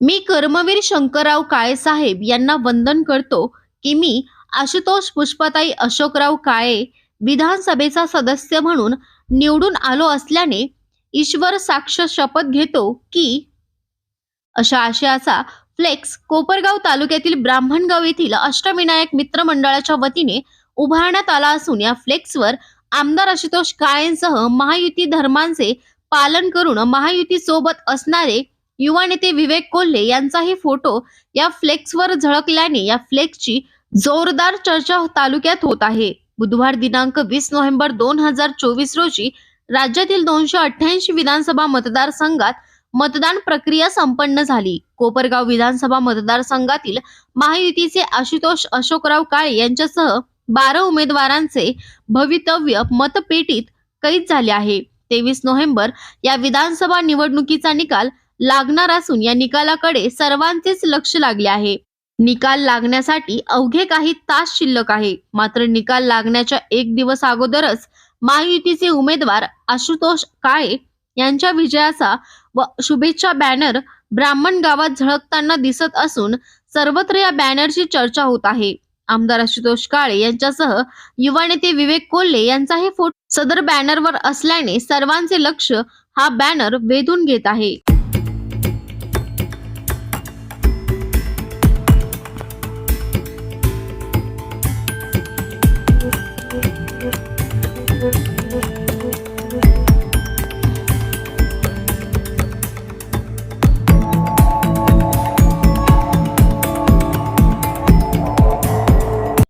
मी कर्मवीर शंकरराव काळे साहेब यांना वंदन करतो की मी आशुतोष पुष्पताई अशोकराव काळे विधानसभेचा सदस्य म्हणून निवडून आलो असल्याने ईश्वर साक्ष शपथ घेतो की अशा आशयाचा फ्लेक्स कोपरगाव तालुक्यातील ब्राह्मणगाव येथील अष्टविनायक मित्र मंडळाच्या वतीने उभारण्यात आला असून या फ्लेक्सवर आमदार आशुतोष काळेंसह महायुती धर्मांचे पालन करून महायुती सोबत असणारे युवा नेते विवेक कोल्हे यांचाही फोटो या फ्लेक्सवर झळकल्याने या फ्लेक्सची जोरदार चर्चा तालुक्यात होत आहे. बुधवार दिनांक वीस नोव्हेंबर दोन हजार चोवीस रोजी राज्यातील दोनशे अठ्ठ्याऐंशी विधानसभा मतदारसंघात मतदान प्रक्रिया संपन्न झाली. कोपरगाव विधानसभा मतदारसंघातील महायुतीचे आशुतोष अशोकराव काळे यांच्यासह बारा उमेदवारांचे भवितव्य मतपेटीत कैद झाले आहे. तेवीस नोव्हेंबर या विधानसभा निवडणुकीचा निकाल लागणार असून या निकालाकडे सर्वांचेच लक्ष लागले आहे. निकाल लागण्यासाठी अवघे काही तास शिल्लक आहे. मात्र निकाल लागण्याच्या एक दिवस अगोदरच महायुतीचे उमेदवार आशुतोष काळे यांच्या विजयाचा व शुभेच्छा बॅनर ब्राह्मण गावात झळकताना दिसत असून सर्वत्र या बॅनरची चर्चा होत आहे. आमदार आशुतोष काळे यांच्यासह युवा नेते विवेक कोल्हे यांचाही फोटो सदर बॅनरवर असल्याने सर्वांचे लक्ष हा बॅनर वेधून घेत आहे.